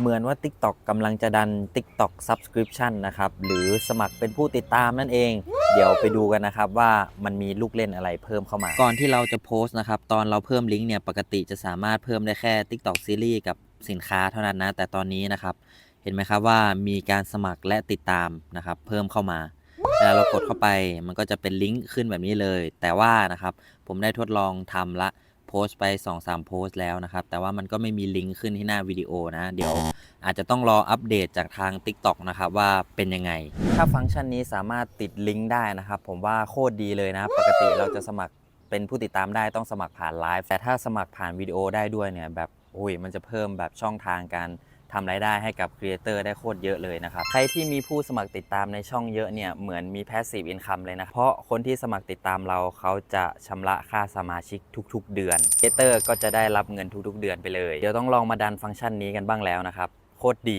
เหมือนว่า TikTok กำลังจะดัน TikTok Subscription นะครับ หรือสมัครเป็นผู้ติดตามนั่นเอง เดี๋ยวไปดูกันนะครับว่ามันมีลูกเล่นอะไรเพิ่มเข้ามา ก่อนที่เราจะโพสต์นะครับ ตอนเราเพิ่มลิงก์เนี่ยปกติจะสามารถเพิ่มได้แค่ TikTok Series กับสินค้าเท่านั้นนะ แต่ตอนนี้นะครับ เห็นไหมครับว่ามีการสมัครและติดตามนะครับ เพิ่มเข้ามาเวลาเรากดเข้าไปมันก็จะเป็นลิงก์ขึ้นแบบนี้เลย แต่ว่านะครับผมได้ทดลองทำละ โพสต์ไป2-3โพสต์แล้วนะครับ แต่ว่ามันก็ไม่มีลิงก์ขึ้นที่หน้าวิดีโอนะ เดี๋ยวอาจจะต้องรออัปเดตจากทาง TikTok นะครับว่าเป็นยังไง ถ้าฟังก์ชันนี้สามารถติดลิงก์ได้นะครับ ผมว่าโคตรดีเลยนะปกติเราจะสมัครเป็นผู้ติดตามได้ต้องสมัครผ่านไลฟ์แต่ถ้าสมัครผ่านวิดีโอได้ด้วยเนี่ยแบบโอ้ยมันจะเพิ่มแบบช่องทางการ ทำรายได้ให้กับครีเอเตอร์ได้โคตรเยอะเลยนะครับ ใครที่มีผู้สมัครติดตามในช่องเยอะเนี่ยเหมือนมีแพสซีฟอินคัมเลยนะ เพราะคนที่สมัครติดตามเราเขาจะชำระค่าสมาชิกทุก ๆ เดือนครีเอเตอร์ก็จะได้รับเงินทุกๆ เดือนไปเลย เดี๋ยวต้องลองมาดันฟังก์ชันนี้กันบ้างแล้วนะครับ โคตรดี